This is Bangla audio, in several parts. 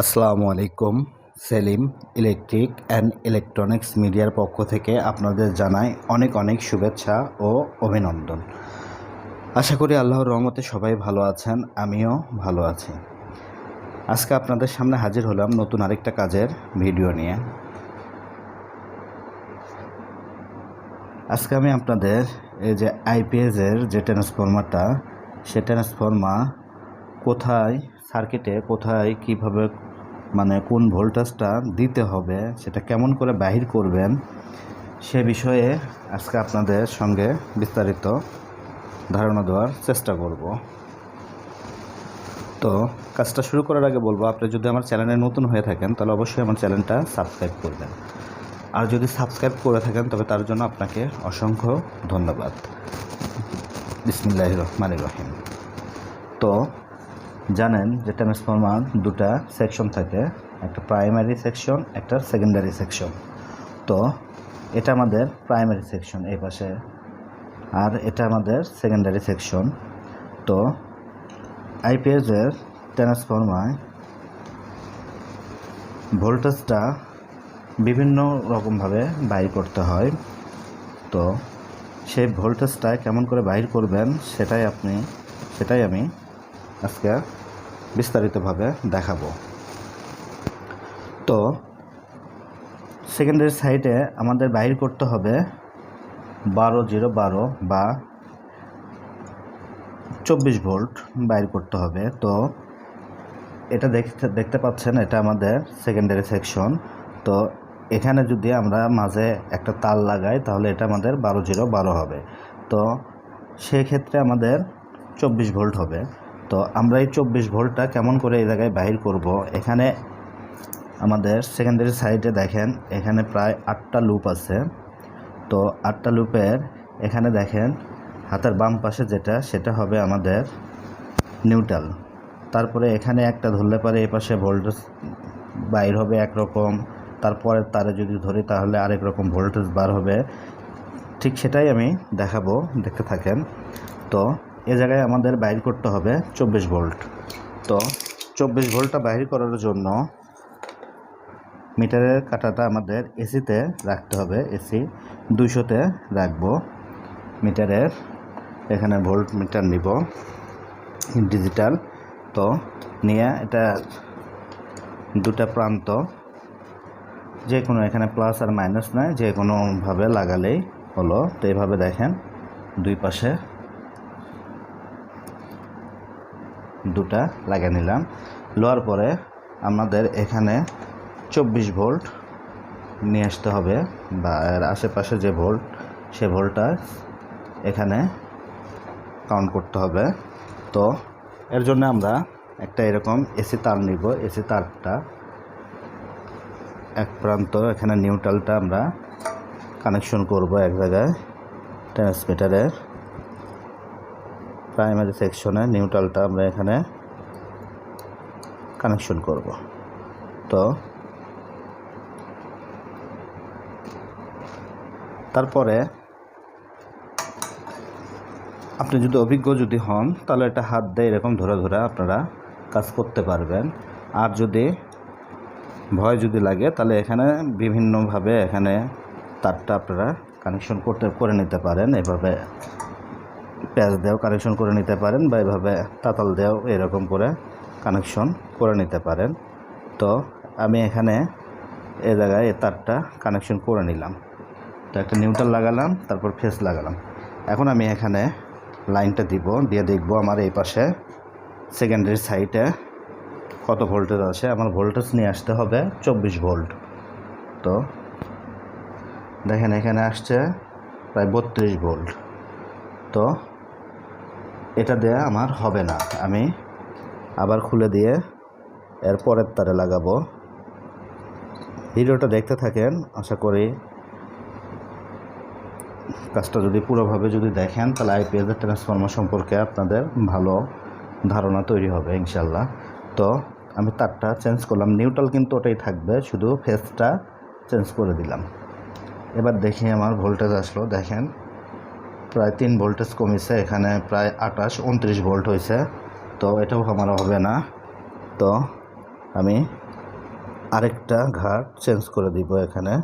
আসসালামু আলাইকুম, সেলিম ইলেকট্রিক অ্যান্ড ইলেকট্রনিক্স মিডিয়ার পক্ষ থেকে আপনাদের জানাই অনেক অনেক শুভেচ্ছা ও অভিনন্দন। আশা করি আল্লাহর রহমতে সবাই ভালো আছেন, আমিও ভালো আছি। আজকে আপনাদের সামনে হাজির হলাম নতুন আরেকটা কাজের ভিডিও নিয়ে। আজকে আমি আপনাদের এই যে আইপিএসের যে ট্রান্সফর্মারটা সে ট্রান্সফর্মার কোথায় সার্কিটে কোথায় কীভাবে মানে কোন ভোল্টেজটা দিতে হবে, সেটা কেমন করে বাহির করবেন, সে বিষয়ে আজকে আপনাদের সঙ্গে বিস্তারিত ধারণা দেওয়ার চেষ্টা করব। তো কাজটা শুরু করার আগে বলব, আপনি যদি আমার চ্যানেলে নতুন হয়ে থাকেন, তাহলে অবশ্যই আমার চ্যানেলটা সাবস্ক্রাইব করবেন। আর যদি সাবস্ক্রাইব করে থাকেন, তবে তার জন্য আপনাকে অসংখ্য ধন্যবাদ। বিসমিল্লাহ রহমান রহিম। তো জানেন যে ট্রান্সফরমার দুটা সেকশন থাকে, একটা প্রাইমারি সেকশন, একটা সেকেন্ডারি সেকশন। তো এটা আমাদের প্রাইমারি সেকশন এই পাশে, আর এটা আমাদের সেকেন্ডারি সেকশন। তো আইপিএসের ট্রান্সফর্মার ভোল্টেজটা বিভিন্ন রকমভাবে বাইর করতে হয়। তো সেই ভোল্টেজটা কেমন করে বাইর করবেন, সেটাই আপনি, সেটাই আমি আজকে বিস্তারিতভাবে দেখাবো। তো সেকেন্ডারি সাইডে আমাদের বাইর করতে হবে বারো জিরো বারো বা চব্বিশ ভোল্ট বাইর করতে হবে। তো, এটা দেখতে দেখতে পাচ্ছেন, এটা আমাদের সেকেন্ডারি সেকশন তো, এখানে যদি আমরা মাঝে একটা তার লাগাই, তাহলে এটা আমাদের বারো জিরো বারো হবে। তো, সেক্ষেত্রে আমাদের চব্বিশ ভোল্ট হবে। তো আমরা এই চব্বিশ ভোল্টটা কেমন করে এই জায়গায় বাহির করব? এখানে আমাদের সেকেন্ডারি সাইডে দেখেন, এখানে প্রায় আটটা লুপ আছে। তো আটটা লুপের এখানে দেখেন, হাতের বাম পাশে যেটা, সেটা হবে আমাদের নিউট্রাল তারপরে এখানে একটা ধরলে পারে এ পাশে ভোল্টেজ বাইর হবে একরকম, তারপরে তারে যদি ধরি তাহলে আরেক রকম ভোল্টেজ বার হবে। ঠিক সেটাই আমি দেখাবো, দেখতে থাকেন। তো এ জায়গায় আমাদের বাইর করতে হবে চব্বিশ ভোল্ট। তো চব্বিশ ভোল্টটা বাইর করার জন্য মিটারের কাটাটা আমাদের এসিতে রাখতে হবে। এসি দুইশোতে রাখব। মিটারের এখানে ভোল্ট মিটার নিব ডিজিটাল। তো নিয়ে এটা দুটা প্রান্ত, যে কোনো এখানে প্লাস আর মাইনাস নয় যে কোনোভাবে লাগালেই হলো। তো এইভাবে দেখেন দুই পাশে দুটা লাগিয়ে নিলাম। লোয়ার পরে আমাদের এখানে চব্বিশ ভোল্ট নিয়ে আসতে হবে বা এর আশেপাশে যে ভোল্ট, সে ভোল্টটা এখানে কাউন্ট করতে হবে। তো এর জন্য আমরা একটা এরকম এসি তার নিব। এসি তারটা এক প্রান্ত, এখানে নিউট্রালটা আমরা কানেকশন করব এক জায়গায় ট্রান্সমিটারের প্রাইমারি সেকশনে নিউট্রালটা আমরা এখানে কানেকশন করব। তো তারপরে আপনি যদি অভিজ্ঞ যদি হন, তাহলে এটা হাত দিয়ে এরকম ধরে ধরে আপনারা কাজ করতে পারবেন। আর যদি ভয় যদি লাগে, তাহলে এখানে বিভিন্নভাবে এখানে তারটা আপনারা কানেকশন করতে, করে নিতে পারেন। এভাবে প্যাচ দিয়েও কানেকশন করে নিতে পারেন বা এভাবে তাতাল দিয়েও এরকম করে কানেকশন করে নিতে পারেন। তো আমি এখানে এ জায়গায় এই তারটা কানেকশন করে নিলাম। তো একটা নিউট্রাল লাগালাম, তারপর ফেস লাগালাম। এখন আমি এখানে লাইনটা দিব, দিয়ে দেখব আমার এই পাশে সেকেন্ডারি সাইডে কত ভোল্টেজ আছে। আমার ভোল্টেজ নিয়ে আসতে হবে চব্বিশ ভোল্ট তো দেখেন এখানে আসছে প্রায় বত্রিশ ভোল্ট তো এটা দেয়া আমার হবে না। আমি আবার খুলে দিয়ে এর পরের তারে লাগাবো। ভিডিওটা দেখতে থাকেন, আশা করি কাজটা যদি পুরোভাবে যদি দেখেন, তাহলে আইপিএসের ট্রান্সফর্মার সম্পর্কে আপনাদের ভালো ধারণা তৈরি হবে ইনশাল্লাহ তো আমি তারটা চেঞ্জ করলাম। নিউট্রাল কিন্তু ওটাই থাকবে, শুধু ফেসটা চেঞ্জ করে দিলাম। এবার দেখি আমার ভোল্টেজ আসলো, দেখেন। প্রায় তিন ভোল্টেজ কমেছে, এখানে প্রায় আঠাশ, উনত্রিশ ভোল্ট হয়েছে তো এটাও আমার হবে না। তো আমি আরেকটা ঘাট চেঞ্জ করে দিব এখানে।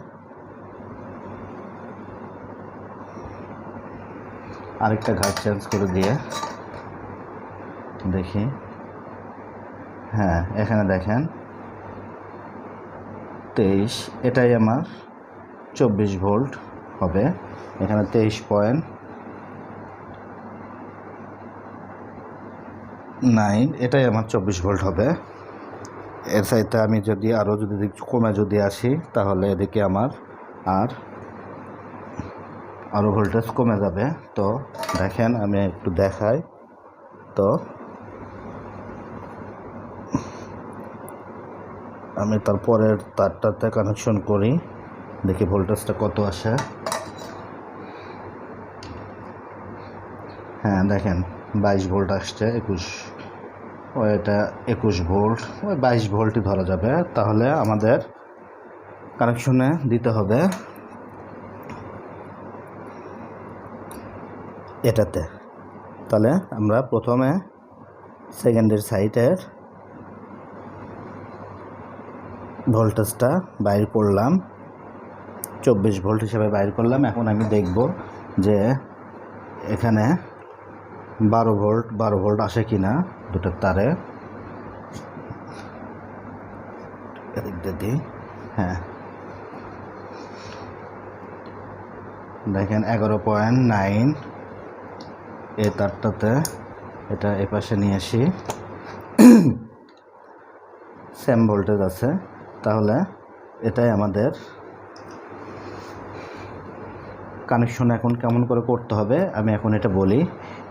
আরেকটা ঘাট চেঞ্জ করে দিয়ে দেখি। হ্যাঁ এখানে দেখেন। তেইশ, এটাই আমার চব্বিশ ভোল্ট হবে। এখানে তেইশ পয়েন্ট নাইন, এটাই আমার চব্বিশ ভোল্ট হবে। এর সাইতে আমি যদি আরও যদি কমে যদি আসি, তাহলে এদিকে আমার আর আরও ভোল্টেজ কমে যাবে। তো দেখেন, আমি একটু দেখাই। তো আমি তারপরের তারটাতে কানেকশন করি। দেখি ভোল্টেজটা কত আসে। হ্যাঁ দেখেন, বাইশ ভোল্ট আসছে, একুশ। এটা একুশ ভোল্ট, ওই বাইশ ভোল্টই ধরা যাবে। তাহলে আমাদের কানেকশনে দিতে হবে এটাতে। তাহলে আমরা প্রথমে সেকেন্ডের সাইটের ভোল্টেজটা বাইর করলাম। চব্বিশ ভোল্ট হিসেবে বাইর করলাম। এখন আমি দেখব যে এখানে বারো ভোল্ট বারো ভোল্ট আসে কি না দুটোর তারে। দিই। হ্যাঁ। দেখেন এগারো পয়েন্ট নাইন এই তারটাতে এটা এ পাশে নিয়ে আসি। সেম ভোল্টেজ আছে। তাহলে এটাই আমাদের কানেকশন এখন কেমন করে করতে হবে, আমি এখন এটা বলি।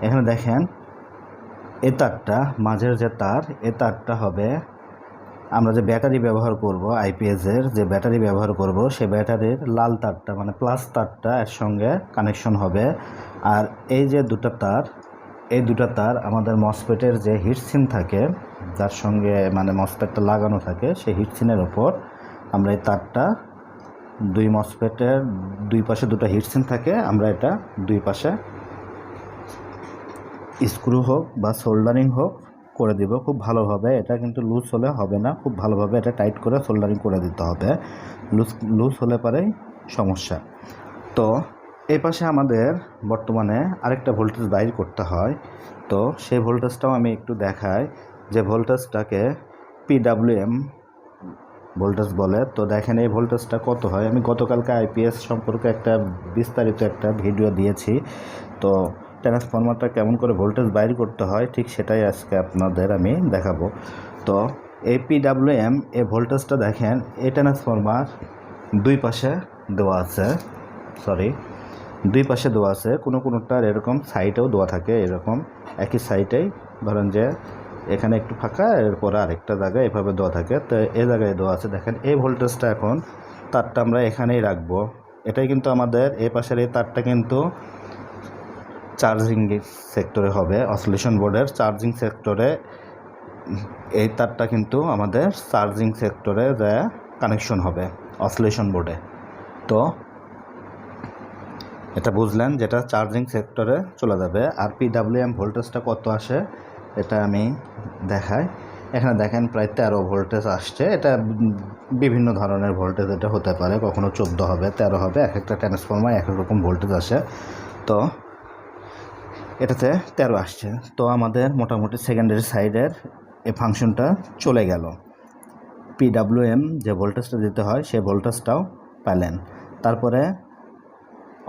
এখানে দেখেন এ তারটা মাঝের যে তার এ তারটা হবে, আমরা যে ব্যাটারি ব্যবহার করব আইপিএসের যে ব্যাটারি ব্যবহার করব, সে ব্যাটারির লাল তারটা মানে প্লাস তারটা এর সঙ্গে কানেকশন হবে। আর এই যে দুটো তার, এই দুটো তার আমাদের মসপেটের যে হিটসিন থাকে, যার সঙ্গে মানে মসপেটটা লাগানো থাকে, সেই হিটসিনের ওপর আমরা এই তারটা দুই মসপেটের দুই পাশে দুটো হিটসিন থাকে, আমরা এটা দুই পাশে স্ক্রু হোক বা সোল্ডারিং হোক করে দিব, খুব ভালোভাবে। এটা কিন্তু লুজ হলে হবে না, খুব ভালোভাবে এটা টাইট করে সোল্ডারিং করে দিতে হবে। লুজ লুজ হলে পরেই সমস্যা। তো এই পাশে আমাদের বর্তমানে আরেকটা ভোল্টেজ বাইর করতে হয়। তো সেই ভোল্টেজটাও আমি একটু দেখাই। যে ভোল্টেজটাকে পিডাব্লিউএম ভোল্টেজ বলে। তো দেখেন এই ভোল্টেজটা কত হয়। আমি গতকালকে আইপিএস সম্পর্কে একটা বিস্তারিত একটা ভিডিও দিয়েছি। তো ট্রান্সফর্মারটা কেমন করে ভোল্টেজ বাইর করতে হয়, ঠিক সেটাই আজকে আপনাদের আমি দেখাবো। তো এই পিডাব্লিউএম এই ভোল্টেজটা দেখেন এই ট্রান্সফর্মার দুই পাশে দেওয়া আছে সরি দুই পাশে দেওয়া আছে, কোনো কোনোটার এরকম সাইডেও দেওয়া থাকে এরকম, একই সাইডেই ধরেন যে এখানে একটু ফাঁকা, এরপর আরেকটা জায়গায় এভাবে দেওয়া থাকে, তো এই জায়গায় দেওয়া আছে। দেখেন, এই ভোল্টেজটা এখন তারটা আমরা এখানেই রাখব। এটাই কিন্তু আমাদের, এ পাশের এই তারটা কিন্তু চার্জিং সেক্টরে হবে, অসলেশন বোর্ডের চার্জিং সেক্টরে। এই তারটা কিন্তু আমাদের চার্জিং সেক্টরে কানেকশন হবে, অসলেশন বোর্ডে। তো এটা বুঝলেন যেটা চার্জিং সেক্টরে চলে যাবে। আর পিডাব্লিউএম ভোল্টেজটা কত আসে, এটা আমি দেখাই। এখানে দেখেন প্রায় তেরো ভোল্টেজ আসছে। এটা বিভিন্ন ধরনের ভোল্টেজ এটা হতে পারে, কখনো চোদ্দ হবে, তেরো হবে, এক একটা ট্রান্সফর্মার এক এক রকম ভোল্টেজ আসে। তো এটাতে তেরো আসছে। তো আমাদের মোটামুটি সেকেন্ডারি সাইডের এই ফাংশনটা চলে গেল। পিডাব্লিউএম যে ভোল্টেজটা দিতে হয়, সেই ভোল্টেজটাও পেলেন। তারপরে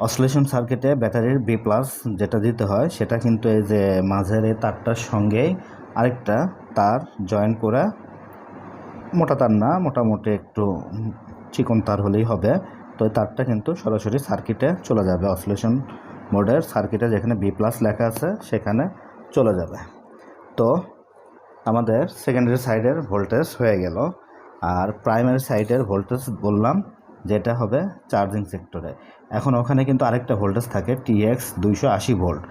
অসলেশন সার্কিটে ব্যাটারির বি প্লাস যেটা দিতে হয়, সেটা কিন্তু এই যে মাঝের এই তারটার সঙ্গেই আরেকটা তার জয়েন করে, মোটা তার না, মোটামুটি একটু চিকন তার হলেই হবে। তো তারটা কিন্তু সরাসরি সার্কিটে চলে যাবে অসলেশন মোডের সার্কিটে যেখানে বি প্লাস লেখা আছে, সেখানে চলে যাবে। তো আমাদের সেকেন্ডারি সাইডের ভোল্টেজ হয়ে গেল। আর প্রাইমারি সাইডের ভোল্টেজ বললাম, যেটা হবে চার্জিং সেক্টরে এখন ওখানে কিন্তু আরেকটা ভোল্টেজ থাকে টিএক্স দুইশো আশি ভোল্ট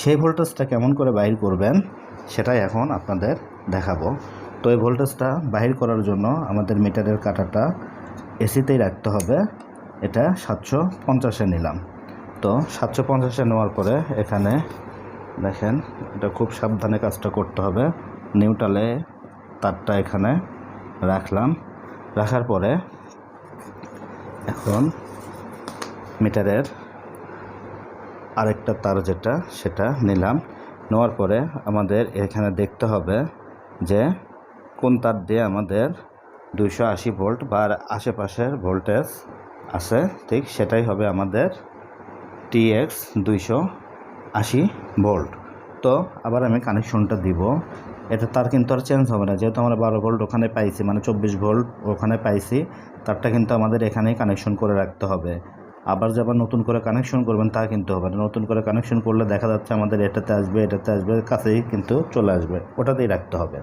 সেই ভোল্টেজটা কেমন করে বাইর করবেন, সেটাই এখন আপনাদের দেখাবো। তো এই ভোল্টেজটা বাহির করার জন্য আমাদের মিটারের কাটাটা এসিতেই রাখতে হবে। এটা সাতশো পঞ্চাশে নিলাম। তো সাতশো পঞ্চাশে নেওয়ার পরে এখানে দেখেন, এটা খুব সাবধানে কাজটা করতে হবে। নিউটালে তারটা এখানে রাখলাম। রাখার পরে এখন মিটারের আরেকটা তার যেটা, সেটা নিলাম। নেওয়ার পরে আমাদের এখানে দেখতে হবে যে কোন তার দিয়ে আমাদের দুইশো আশি ভোল্ট বা আশেপাশের ভোল্টেজ আছে, ঠিক সেটাই হবে আমাদের টিএক্স দুইশো আশি ভোল্ট। তো আবার আমি কানেকশনটা দিব। এটা তার কিন্তু আর চেঞ্জ হবে না। যেহেতু আমরা বারো ভোল্ট ওখানে পাইছি মানে চব্বিশ ভোল্ট ওখানে পাইছি, তারটা কিন্তু আমাদের এখানেই কানেকশন করে রাখতে হবে। আবার যে আবার নতুন করে কানেকশন করবেন তা কিন্তু হবে না। নতুন করে কানেকশন করলে দেখা যাচ্ছে আমাদের এটাতে আসবে এটাতে আসবে, কাছেই কিন্তু চলে আসবে। ওটাতেই রাখতে হবে।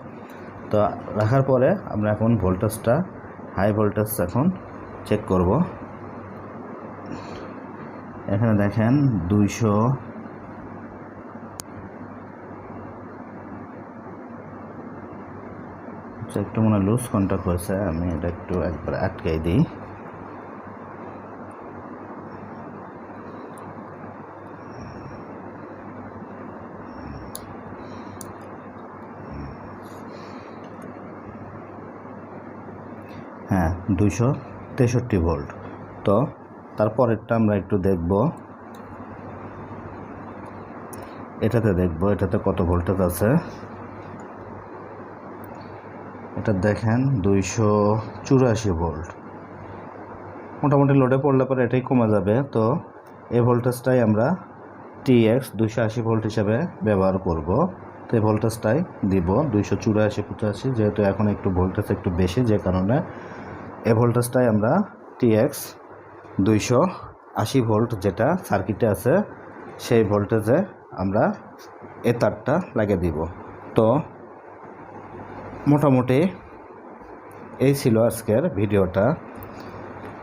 তো রাখার পরে আমরা এখন ভোল্টেজটা হাই ভোল্টেজ এখন চেক করব। এখানে দেখেন দুইশো আচ্ছা, একটু মনে হয় লুজ কন্ট্যাক্ট হয়েছে আমি এটা একটু একবার আটকাই দিই। হ্যাঁ দুইশো তেষট্টি ভোল্ট। তো তারপরেরটা আমরা একটু দেখব। এটাতে দেখব, এটাতে কত ভোল্টেজ আছে। এটা দেখেন, দুইশো চুরাশি ভোল্ট। মোটামুটি লোডে পড়লে পরে এটাই কমে যাবে। তো এই ভোল্টেজটাই আমরা টিএক্স দুইশো আশি ভোল্ট হিসাবে ব্যবহার করব। তো এই ভোল্টেজটাই দিব, দুইশো চুরাশি, পঁচাশি। যেহেতু এখন একটু ভোল্টেজ একটু বেশি, যে কারণে এই ভোল্টেজটাই আমরা টিএক্স দুইশো আশি ভোল্ট যেটা সার্কিটে আছে, সেই ভোল্টেজে আমরা এ তারটা লাগিয়ে দিব। তো মোটামুটি এই ছিল আজকের ভিডিওটা।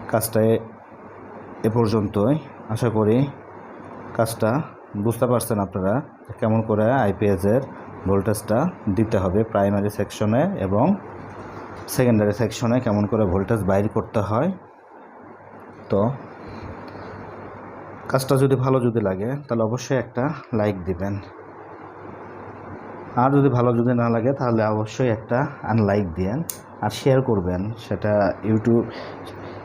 কাজটা এ- এ পর্যন্তই। আশা করি কাজটা বুঝতে পারছেন আপনারা কেমন করে আইপিএসের ভোল্টেজটা দিতে হবে প্রাইমারি সেকশনে এবং সেকেন্ডারি সেকশনে কেমন করে ভোল্টেজ বাইর করতে হয়। তো কাজটা যদি ভালো যদি লাগে, তাহলে অবশ্যই একটা লাইক দিবেন। আর যদি ভালো যদি না লাগে, তাহলে অবশ্যই একটা আনলাইক দিয়েন আর শেয়ার করবেন। সেটা ইউটিউব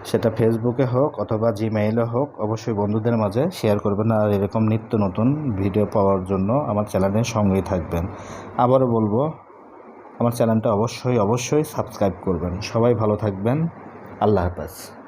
সেটা ফেসবুকে হোক অথবা জিমেইলে হোক, অবশ্যই বন্ধুদের মাঝে শেয়ার করবেন। আর এরকম নিত্য নতুন ভিডিও পাওয়ার জন্য আমার চ্যানেলের সঙ্গেই থাকবেন। আবারও বলব, আমার চ্যানেলটা অবশ্যই অবশ্যই সাবস্ক্রাইব করবেন। সবাই ভালো থাকবেন। আল্লাহ হাফেজ।